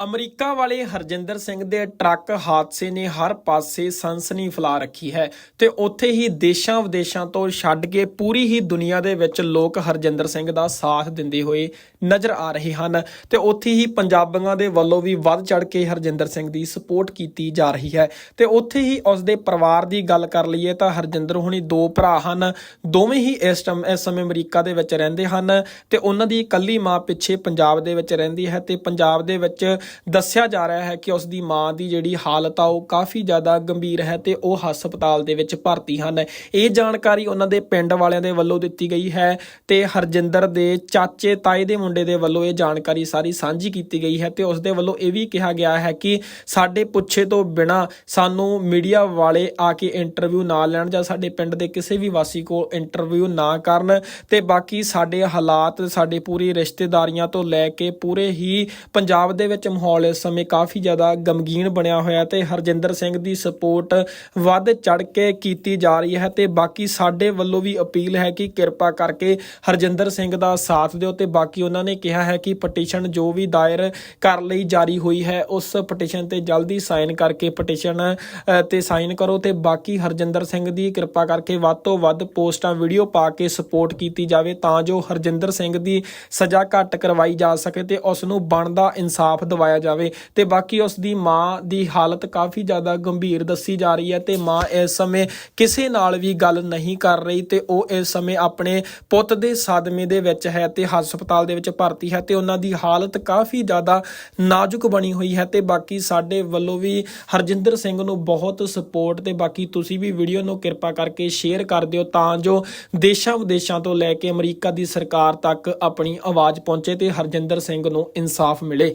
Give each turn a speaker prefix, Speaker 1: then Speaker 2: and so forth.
Speaker 1: America ਵਾਲੇ ਹਰਜਿੰਦਰ ਸਿੰਘ ਦੇ truck ਹਾਦਸੇ ਨੇ ਹਰ ਪਾਸੇ ਸਨਸਨੀ ਫੈਲਾ ਰੱਖੀ ਹੈ ਤੇ ਉੱਥੇ ਹੀ ਦੇਸ਼ਾਂ ਵਿਦੇਸ਼ਾਂ ਤੋਂ ਛੱਡ ਕੇ ਪੂਰੀ ਹੀ ਦੁਨੀਆ ਦੇ ਵਿੱਚ ਲੋਕ ਹਰਜਿੰਦਰ ਸਿੰਘ ਦਾ ਸਾਥ ਦਿੰਦੇ ਹੋਏ ਨਜ਼ਰ ਆ ਰਹੇ ਹਨ ਤੇ ਉੱਥੇ ਹੀ ਪੰਜਾਬੀਆਂ ਦੇ ਵੱਲੋਂ ਵੀ ਵੱਧ ਚੜ ਕੇ ਹਰਜਿੰਦਰ ਸਿੰਘ ਦੀ ਸਪੋਰਟ ਕੀਤੀ ਜਾ ਰਹੀ ਹੈ ਤੇ ਉੱਥੇ ਹੀ ਉਸ ਦੇ ਪਰਿਵਾਰ ਦੀ ਗੱਲ ਕਰ ਲਈਏ ਤਾਂ ਹਰਜਿੰਦਰ ਹੁਣੀ ਦੋ ਭਰਾ ਹਨ, ਦੋਵੇਂ ਹੀ ਇਸ ਟਮ, ਇਸ ਸਮੇਂ ਅਮਰੀਕਾ ਦੇ ਵਿੱਚ ਰਹਿੰਦੇ ਹਨ ਤੇ ਉਹਨਾਂ ਦੀ ਇਕੱਲੀ ਮਾਂ ਪਿੱਛੇ ਪੰਜਾਬ ਦੇ ਵਿੱਚ ਰਹਿੰਦੀ ਹੈ ਤੇ ਪੰਜਾਬ ਦੇ ਵਿੱਚ ਦੱਸਿਆ ਜਾ ਰਿਹਾ ਹੈ ਕਿ ਉਸ ਦੀ ਮਾਂ ਦੀ ਜਿਹੜੀ ਹਾਲਤ ਆ, ਉਹ ਕਾਫੀ ਜ਼ਿਆਦਾ ਗੰਭੀਰ ਹੈ ਤੇ ਉਹ ਹਸਪਤਾਲ ਦੇ ਵਿੱਚ ਭਰਤੀ ਹਨ। ਇਹ ਜਾਣਕਾਰੀ ਉਹਨਾਂ ਦੇ ਪਿੰਡ ਵਾਲਿਆਂ ਦੇ ਵੱਲੋਂ ਦਿੱਤੀ ਗਈ ਹੈ ਤੇ ਹਰਜਿੰਦਰ ਦੇ ਚਾਚੇ ਤਾਏ ਦੇ ਮੁੰਡੇ ਦੇ ਵੱਲੋਂ ਇਹ ਜਾਣਕਾਰੀ ਸਾਰੀ ਸਾਂਝੀ ਕੀਤੀ ਗਈ ਹੈ ਤੇ ਉਸ ਦੇ ਵੱਲੋਂ ਇਹ ਵੀ ਕਿਹਾ ਗਿਆ ਹੈ ਕਿ ਸਾਡੇ ਪੁੱਛੇ ਤੋਂ ਬਿਨਾ ਸਾਨੂੰ ਮੀਡੀਆ ਵਾਲੇ ਆ ਕੇ ਇੰਟਰਵਿਊ ਨਾ ਲੈਣ ਜਾਂ ਸਾਡੇ ਪਿੰਡ ਦੇ ਕਿਸੇ ਵੀ ਵਾਸੀ ਕੋਲ ਇੰਟਰਵਿਊ ਨਾ ਕਰਨ ਤੇ ਬਾਕੀ ਸਾਡੇ ਹਾਲਾਤ, ਸਾਡੇ ਪੂਰੀ ਰਿਸ਼ਤੇਦਾਰੀਆਂ ਤੋਂ ਲੈ ਕੇ ਪੂਰੇ ਹੀ ਪੰਜਾਬ ਦੇ ਵਿੱਚ ਮਾਹੌਲ ਇਸ ਸਮੇਂ ਕਾਫੀ ਜ਼ਿਆਦਾ ਗਮਗੀਨ ਬਣਿਆ ਹੋਇਆ ਤੇ ਹਰਜਿੰਦਰ ਸਿੰਘ ਦੀ ਸਪੋਰਟ ਵੱਧ ਚੜ ਕੇ ਕੀਤੀ ਜਾ ਰਹੀ ਹੈ ਤੇ ਬਾਕੀ ਸਾਡੇ ਵੱਲੋਂ ਵੀ ਅਪੀਲ ਹੈ ਕਿ ਕਿਰਪਾ ਕਰਕੇ ਹਰਜਿੰਦਰ ਸਿੰਘ ਦਾ ਸਾਥ ਦਿਓ ਤੇ ਬਾਕੀ ਉਹਨਾਂ ਨੇ ਕਿਹਾ ਹੈ ਕਿ ਪਟੀਸ਼ਨ ਜੋ ਵੀ ਦਾਇਰ ਕਰ ਲਈ ਜਾਰੀ ਹੋਈ ਹੈ, ਉਸ ਪਟੀਸ਼ਨ ਤੇ ਜਲਦੀ ਸਾਈਨ ਕਰਕੇ ਪਟੀਸ਼ਨ ਤੇ ਸਾਈਨ ਕਰੋ ਤੇ ਬਾਕੀ ਹਰਜਿੰਦਰ ਸਿੰਘ ਦੀ ਕਿਰਪਾ ਕਰਕੇ ਵੱਧ ਤੋਂ ਵੱਧ ਪੋਸਟਾਂ ਵੀਡੀਓ ਪਾ ਕੇ ਸਪੋਰਟ ਕੀਤੀ ਜਾਵੇ ਤਾਂ ਜੋ ਹਰਜਿੰਦਰ ਸਿੰਘ ਦੀ ਸਜ਼ਾ ਘੱਟ ਕਰਵਾਈ ਜਾ ਸਕੇ ਤੇ ਉਸ ਨੂੰ ਬਣਦਾ ਇਨਸਾਫ ਦਿਵਾਇਆ ਜਾਵੇ ਤੇ ਬਾਕੀ ਉਸ ਦੀ ਮਾਂ ਦੀ ਹਾਲਤ ਕਾਫੀ ਜ਼ਿਆਦਾ ਗੰਭੀਰ ਦੱਸੀ ਜਾ ਰਹੀ ਹੈ ਤੇ ਮਾਂ ਇਸ ਸਮੇਂ ਕਿਸੇ ਨਾਲ ਵੀ ਗੱਲ ਨਹੀਂ ਕਰ ਰਹੀ ਤੇ ਉਹ ਇਸ ਸਮੇਂ ਆਪਣੇ ਪੁੱਤ ਦੇ ਸਾਦਮੇ ਦੇ ਵਿੱਚ ਹੈ ਤੇ ਹਸਪਤਾਲ ਦੇ ਵਿੱਚ ਭਰਤੀ ਹੈ ਤੇ ਉਹਨਾਂ ਦੀ ਹਾਲਤ ਕਾਫੀ ਜ਼ਿਆਦਾ ਨਾਜ਼ੁਕ ਬਣੀ ਹੋਈ ਹੈ ਤੇ ਬਾਕੀ ਸਾਡੇ ਵੱਲੋਂ ਵੀ ਹਰਜਿੰਦਰ ਸਿੰਘ ਨੂੰ ਬਹੁਤ ਸਪੋਰਟ ਤੇ ਬਾਕੀ ਤੁਸੀਂ ਵੀ ਵੀਡੀਓ ਨੂੰ ਕਿਰਪਾ ਕਰਕੇ ਸ਼ੇਅਰ ਕਰ ਦਿਓ ਤਾਂ ਜੋ ਦੇਸ਼ਾਂ ਵਿਦੇਸ਼ਾਂ ਤੋਂ ਲੈ ਕੇ ਅਮਰੀਕਾ ਦੀ ਸਰਕਾਰ ਤੱਕ ਆਪਣੀ ਆਵਾਜ਼ ਪਹੁੰਚੇ ਤੇ ਹਰਜਿੰਦਰ ਸਿੰਘ ਨੂੰ ਇਨਸਾਫ ਮਿਲੇ।